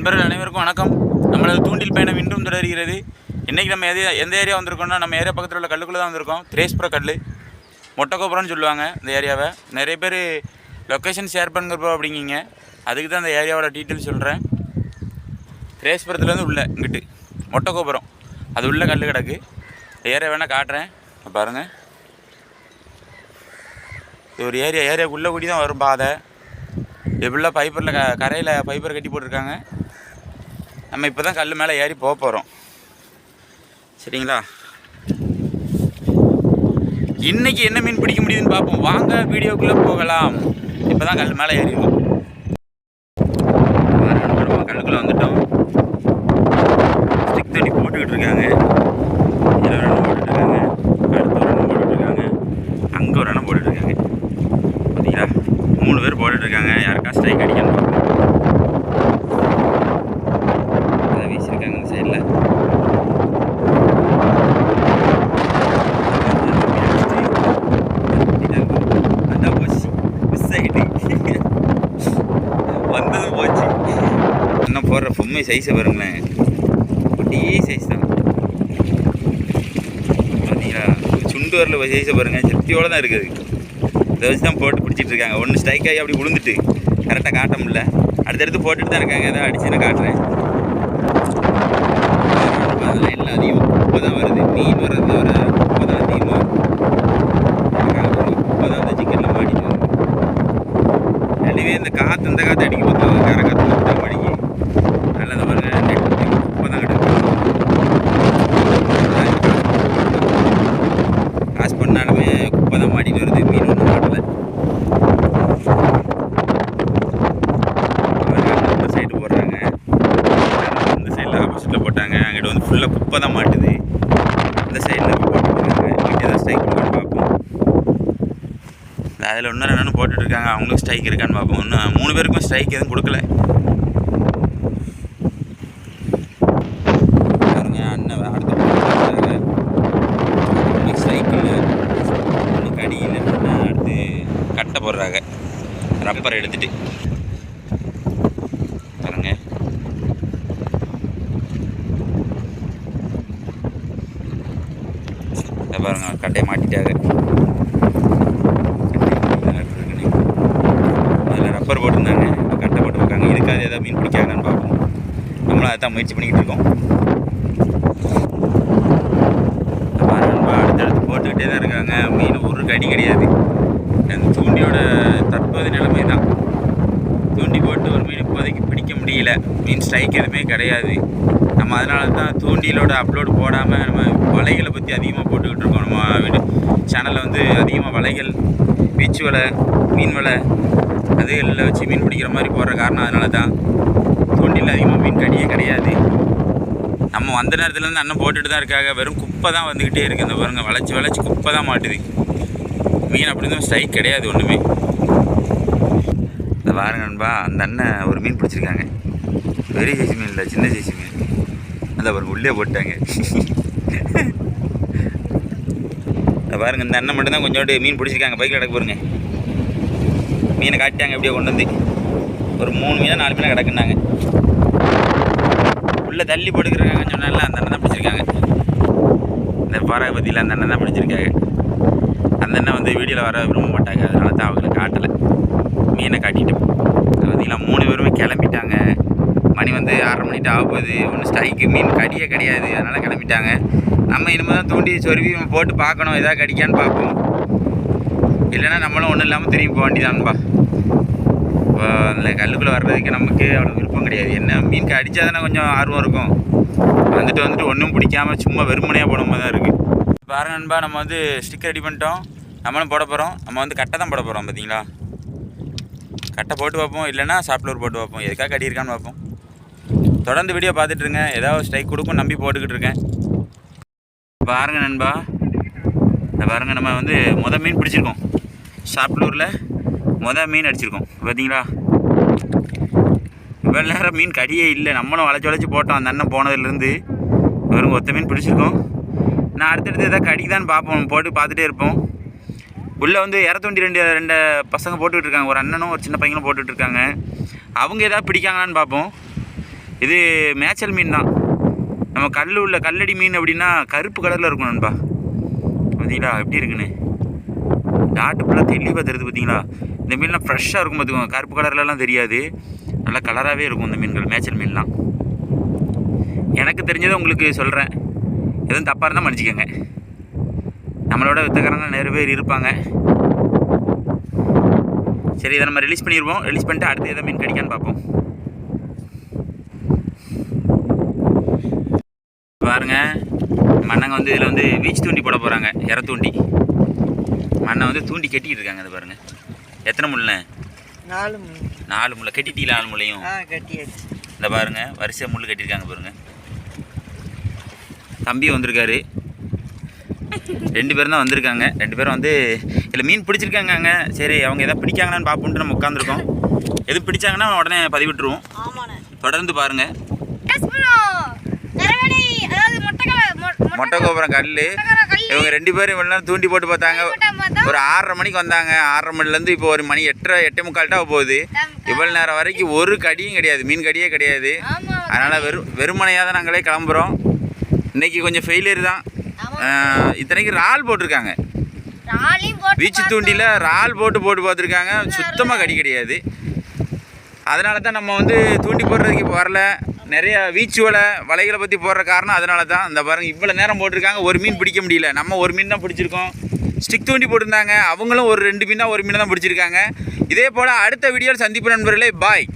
நண்பர்கள் அனைவருக்கும் வணக்கம். நம்மளது தூண்டில் பயணம் இன்றும் தொடர்கிறது. இன்றைக்கி நம்ம எது எந்த ஏரியா வந்திருக்கோம்னா நம்ம ஏரியா பக்கத்தில் உள்ள கல்லுக்குள்ளே தான் வந்திருக்கோம். திரேஸ்புர கல் மொட்டைக்கோபுரம்னு சொல்லுவாங்க இந்த ஏரியாவை. நிறைய பேர் லொக்கேஷன் ஷேர் பண்ணுறப்போ அப்படிங்கிங்க. அதுக்கு தான் அந்த ஏரியாவோட டீட்டெயில் சொல்கிறேன் திரேஸ்புரத்துலேருந்து உள்ள இங்கிட்டு. மொட்டைக்கோபுரம் அது உள்ள கல் கிடக்கு. ஏரியா வேணால் காட்டுறேன். பாருங்கள் இது ஒரு ஏரியா. ஏரியாவுக்குள்ளே கூடி தான் வரும் பாதை. எப்படிலாம் பைப்பரில் க கரையில் பைப்பர் கட்டி போட்டிருக்காங்க. நம்ம இப்போ தான் கல் மேலே ஏறி போக போகிறோம் சரிங்களா? இன்னைக்கு என்ன மீன் பிடிக்க முடியுதுன்னு பார்ப்போம். வாங்க வீடியோக்குள்ளே போகலாம். இப்போ தான் கல் மேலே ஏறிடுவோம் கல்லுக்குள்ளே வந்துட்டோம். ஸ்டிக் தண்ணி போட்டுக்கிட்டு இருக்காங்க இதில் ஒரு எண்ணம் போட்டுட்ருக்காங்க அடுத்து ஒரு எண்ணம் போட்டுட்ருக்காங்க அங்கே ஒரு எண்ணம் போட்டுட்ருக்காங்க பார்த்தீங்களா மூணு பேர் போட்டுட்ருக்காங்க யாருக்கா ஸ்ட்ரைக் அடிக்கணும் அதை வீசியிருக்காங்க இந்த சைடில் அதான் போச்சு மிஸ் ஆகிட்டு வந்ததும் போச்சு இன்னும் சைஸை பாருங்களேன். குட்டி சைஸ் தான். பார்த்தீங்களா சுண்டு வரல சைஸை பாருங்க. செத்தியோட தான் இருக்குது. இதை வச்சு தான் போட்டு பிடிச்சிட்டு இருக்காங்க. ஒன்று ஸ்ட்ரைக் ஆகி அப்படி விழுந்துட்டு கரெக்டாக காட்ட முடில அடுத்தடுத்து போட்டுட்டு தான் இருக்காங்க. ஏதாவது அடிச்சு நான் காட்டுறேன். அதெல்லாம் இல்லை அதிகம். உப்பு தான் வருது. மீன் வர்றது வர உப்பு தான் அதிகமாக உப்பு தான் அந்த சிக்கனில் மாட்டிட்டு வருது வெளியே இந்த காற்று இந்த காற்று அடிக்க பார்த்தா கரை காற்று மட்டும் அடிக்கி நல்லா இந்த பாருங்க நெட் தான் கிடக்கு காசு பண்ணாலுமே குப்பை தான் மாட்டிட்டு வருது. மீன் ஒன்றும் மாட்டலை. இந்த சைடு போடுறாங்க. இந்த சைடில் ஆப்போசிட்டில் போட்டாங்க. அங்கிட்ட வந்து ஃபுல்லாக குப்பை தான் மாட்டுது. இந்த சைடில் போட்டுருக்காங்க இங்கே தான் ஸ்ட்ரைக் இருக்கான்னு பார்ப்போம். அதில் இன்னும் என்னென்னு போட்டுட்ருக்காங்க அவங்களுக்கு ஸ்ட்ரைக் இருக்கான்னு பார்ப்போம். இன்னும் மூணு பேருக்கும் ஸ்ட்ரைக் எதுவும் கொடுக்கல பாருங்க அண்ணன் அடுத்து போட்டுருக்காங்க இன்னைக்கு சைக்கிள் இன்னைக்கு அடியில் என்னன்னா அடுத்து கட்டை போடுறாங்க ரப்பர் எடுத்துட்டு. பாருங்க. இதை பாருங்க கட்டையை மாட்டிட்டாங்க. அதில் ரப்பர் போட்டிருந்தாங்க. இப்போ கட்டை போட்டுருக்காங்க இருக்காது ஏதாவது மீன் பிடிக்காங்கன்னு பார்ப்போம். நம்மளும் அதை தான் முயற்சி பண்ணிக்கிட்டு இருக்கோம். பாருங்க அடுத்தடுத்து போட்டுக்கிட்டே தான் இருக்காங்க. மீன் ஒரு கடி கிடையாது. அந்த தூண்டியோட தற்போதைய நிலைமை தான். தூண்டி போட்டு ஒரு மீன் இப்போதைக்கு பிடிக்க முடியல. மீன் ஸ்ட்ரைக் எதுவுமே கிடையாது. நம்ம அதனால தான் தூண்டிலோட அப்லோடு போடாமல் நம்ம வலைகளை பற்றி அதிகமாக போட்டுக்கிட்டு இருக்கோம். நம்ம வீடு சேனலில் வந்து அதிகமாக வலைகள் பீச் வலை மீன் வலை அதுகளில் வச்சு மீன் பிடிக்கிற மாதிரி போடுற காரணம் அதனால தான். தூண்டில் அதிகமாக மீன் கடியே கிடையாது. நம்ம வந்த நேரத்துலேருந்து அண்ணன் போட்டுட்டு தான் இருக்காங்க. வெறும் குப்பை தான் வந்துக்கிட்டே இருக்குது இந்த பாருங்கள் வளைச்சி வளைச்சி குப்பை தான் மாட்டுது. மீன் அப்படிதான் ஸ்ட்ரைக் கிடையாது ஒன்றுமே இந்த பாருங்க நண்பா அந்த அண்ணன் ஒரு மீன் பிடிச்சிருக்காங்க. பெரிய சைஸ் மீன் இல்லை சின்ன சைஸ் மீன். அந்த பாருங்க உள்ளே போட்டாங்க. இந்த பாருங்க இந்த அண்ணன் மட்டும்தான் கொஞ்சோண்டு மீன் பிடிச்சிருக்காங்க. பைக்கில் கிடக்க பாருங்க. மீனை காட்டிட்டாங்க எப்படியோ கொண்டு வந்து. ஒரு மூணு மீனா நாலு மீனாக கிடக்குனாங்க உள்ளே தள்ளி போட்டுக்கிறாங்க சொன்னால அந்த அண்ணன் தான் பிடிச்சிருக்காங்க. இந்த பாறை பற்றியில் அந்த அண்ணன் தான் பிடிச்சிருக்காங்க. அந்த அண்ணன் வந்து வீடியோவில் வர விரும்ப மாட்டாங்க. அதனால தான் அவங்களை காட்டலை. மீனை காட்டிட்டு. பார்த்தீங்களா மூணு பேருமே கிளம்பிட்டாங்க. மணி வந்து ஆறரை மணிட்டு ஆக போகுது. ஒன்றும் ஸ்ட்ரைக்கு மீன் கடியே கிடையாது. அதனால் கிளம்பிட்டாங்க. நம்ம இனிமேல் தான் தூண்டி சொருவி போட்டு பார்க்கணும். எதாவது கடிக்கான்னு பார்ப்போம். இல்லைன்னா நம்மளும் ஒன்றும் இல்லாமல் திரும்பி போக வேண்டியதான்பா இப்போ அந்த கல்லுக்குள்ளே வர்றதுக்கு நமக்கு அவ்வளோ விருப்பம் கிடையாது. என்ன மீன் கடிச்சா தானே கொஞ்சம் ஆர்வம் இருக்கும். வந்துட்டு வந்துட்டு ஒன்றும் பிடிக்காம சும்மா வெறுமனையாக போன மாதிரி தான் இருக்குது பாருங்க நண்பா நம்ம வந்து ஸ்டிக் ரெடி பண்ணிட்டோம். நம்மளும் போட போகிறோம் நம்ம வந்து கட்டை தான் போட போகிறோம் பார்த்தீங்களா கட்டை போட்டு பார்ப்போம் இல்லைன்னா சாப்ட்வேர் போட்டு பார்ப்போம். எதுக்காக கடி இருக்கான்னு பார்ப்போம். தொடர்ந்து வீடியோ பார்த்துட்ருங்க ஏதாவது ஸ்ட்ரைக் கொடுக்கும் நம்பி போட்டுக்கிட்டு இருக்கேன். பாருங்க நண்பா. இந்த பாருங்க நம்ம வந்து மொதல் மீன் பிடிச்சிருக்கோம். சாப்ட்லூரில் மொதல் மீன் அடிச்சிருக்கோம் பார்த்தீங்களா இவ்வளோ நேரம் மீன் கடியே இல்லை. நம்மளும் வளைச்சி வளைச்சி போட்டோம். அந்த அண்ணன் போனதுலேருந்து வெறும் ஒத்த மீன் பிடிச்சிருக்கோம். நான் அடுத்தடுத்து எதாவது கடிக்குதான்னு பார்ப்போம். போட்டு பார்த்துட்டே இருப்போம். உள்ளே வந்து இரத்தொண்டி ரெண்டு ரெண்டு பசங்க போட்டுக்கிட்டு இருக்காங்க ஒரு அண்ணனும் ஒரு சின்ன பையனும் போட்டுட்டு இருக்காங்க அவங்க எதாவது பிடிக்காங்களான்னு பார்ப்போம். இது மேய்ச்சல் மீன் தான். நம்ம கல் உள்ள கல்லடி மீன் அப்படின்னா கருப்பு கலரில் இருக்கும் நண்பா. பார்த்தீங்களா எப்படி இருக்குன்னு? டாட்டு ஃபுல்லாக தெளிவாக தெரியுது பார்த்தீங்களா இந்த மீன்லாம் ஃப்ரெஷ்ஷாக இருக்கும் பார்த்துக்கோங்க கருப்பு கலர்லலாம் தெரியாது. நல்லா கலராகவே இருக்கும் இந்த மீன்கள் மேய்ச்சல் மீன்லாம். எனக்கு தெரிஞ்சதை உங்களுக்கு சொல்கிறேன் எதுவும் தப்பாக இருந்தால் மன்னிச்சிக்கோங்க. நம்மளோட வித்தக்காரங்க நிறைய பேர் இருப்பாங்க. சரி இதை நம்ம ரிலீஸ் பண்ணிடுவோம் ரிலீஸ் பண்ணிட்டு அடுத்து எதை மீன் கிடைக்கான்னு பார்ப்போம். பாருங்க மண்ணங்க வந்து இதில் வந்து வீச்சு தூண்டி போட போகிறாங்க இற தூண்டி. மண்ணை வந்து தூண்டி கட்டிக்கிட்டு இருக்காங்க இது பாருங்க. எத்தனை முள்ள நாலு மூணு நாலு முள்ள. கட்டிட்டீங்களா நாலு முள்ளையும்? கட்டியாச்சு. இந்த பாருங்க வரிசை முள் கட்டியிருக்காங்க பாருங்க. தம்பி வந்திருக்காரு. ரெண்டு பேரும் தான் வந்திருக்காங்க. ரெண்டு பேரும் வந்து இதில் மீன் பிடிச்சிருக்காங்க சரி அவங்க எதாவது பிடிக்காங்களான்னு பார்ப்போன்ட்டு நம்ம உட்காந்துருக்கோம் எது பிடிச்சாங்கன்னா உடனே பதிவிட்டுருவோம். தொடர்ந்து பாருங்க. மொட்டை கோபுரம் கல் இவங்க ரெண்டு பேரும் இவ்வளோ நேரம் தூண்டி போட்டு பார்த்தாங்க. ஒரு ஆறரை மணிக்கு வந்தாங்க. ஆறரை மணிலேருந்து இப்போ ஒரு மணி எட்டரை எட்டே முக்கால்ட்டா போகுது. இவ்வளோ நேரம் வரைக்கும் ஒரு கடியும் கிடையாது. மீன் கடியே கிடையாது. அதனால் வெறும் வெறுமனையாக தான் நாங்களே கிளம்புறோம். இன்னைக்கு கொஞ்சம் ஃபெயிலியர் தான். இத்தனைக்கு இறால் போட்டிருக்காங்க. பீச்சு தூண்டியில் இறால் போட்டு போட்டு பார்த்துருக்காங்க. சுத்தமாக கடி கிடையாது. அதனால தான் நம்ம வந்து தூண்டி போடுறதுக்கு இப்போ வரல. நிறைய வீச்சு வலை வலைகளை பற்றி போடுற காரணம் அதனால தான் இந்த பாருங்க இவ்வளோ நேரம் போட்டிருக்காங்க. ஒரு மீன் பிடிக்க முடியல. நம்ம ஒரு மீன் தான் பிடிச்சிருக்கோம். ஸ்டிக் தூண்டி போட்டிருந்தாங்க. அவங்களும் ஒரு ரெண்டு மீனாக ஒரு மீன் தான் பிடிச்சிருக்காங்க. இதே போல் அடுத்த வீடியோவில் சந்திப்பு நண்பர்களே. பாய்.